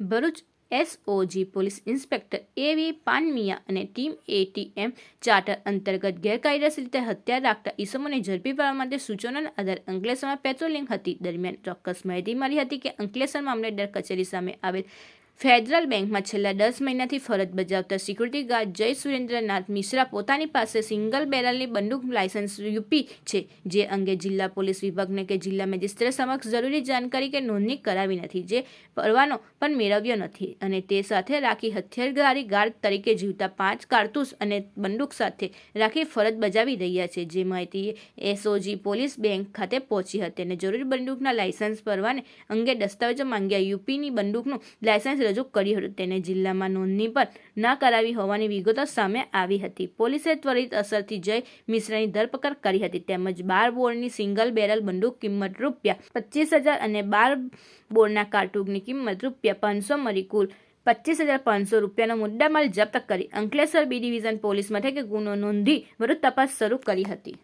Bharuch SOG police inspector એવી પાનમિયા અને team ATM charter અંતર્ગત ગેરકાયદેસર રીતે હત્યા રાખતા ઈસમોને ઝડપી પાડવા માટે સૂચનોના આધારે અંકલેશ્વરમાં પેટ્રોલિંગ હતી. દરમિયાન ચોક્કસ માહિતી મળી હતી કે અંકલેશ્વર મામલેદાર કચેરી સામે આવેલ ફેડરલ બેંકમાં છેલ્લા દસ મહિનાથી ફરજ બજાવતા સિક્યુરિટી ગાર્ડ જય સુરેન્દ્રનાથ મિશ્રા પોતાની પાસે સિંગલ બેરલની બંદૂક લાયસન્સ યુપી છે, જે અંગે જિલ્લા પોલીસ વિભાગને કે જિલ્લા મેજિસ્ટ્રેટ સમક્ષ જરૂરી જાણકારી કે નોંધણી કરાવી નથી, જે પરવાનો પણ મેળવ્યો નથી અને તે સાથે રાખી હથિયારધારી ગાર્ડ તરીકે જીવતા પાંચ કારતૂસ અને બંદૂક સાથે રાખી ફરજ બજાવી રહ્યા છે, જે માહિતી એસઓજી પોલીસ બેંક ખાતે પહોંચી હતી અને જરૂરી બંદૂકના લાયસન્સ પરવાને અંગે દસ્તાવેજો માંગ્યા. યુપીની બંદૂકનું લાયસન્સ રજૂ કર્યું હતું. તેને જિલ્લામાં નોંધણી પણ ના કરાવી હોવાની વિગતો સામે આવી હતી. પોલીસે ત્વરિત અસરથી જય મિશ્રાની ધરપકડ કરી હતી. તેમજ બાર બોર્ડની સિંગલ બેરલ બંદૂક કિંમત રૂપિયા પચીસ હજાર અને બાર બોર્ડના કારતૂસની કિંમત રૂપિયા પાંચસો મળી કુલ પચીસ હજાર પાંચસો રૂપિયાનો મુદ્દામાલ જપ્ત કરી અંકલેશ્વર બી ડિવિઝન પોલીસ મથકે ગુનો નોંધી વધુ તપાસ શરૂ કરી હતી.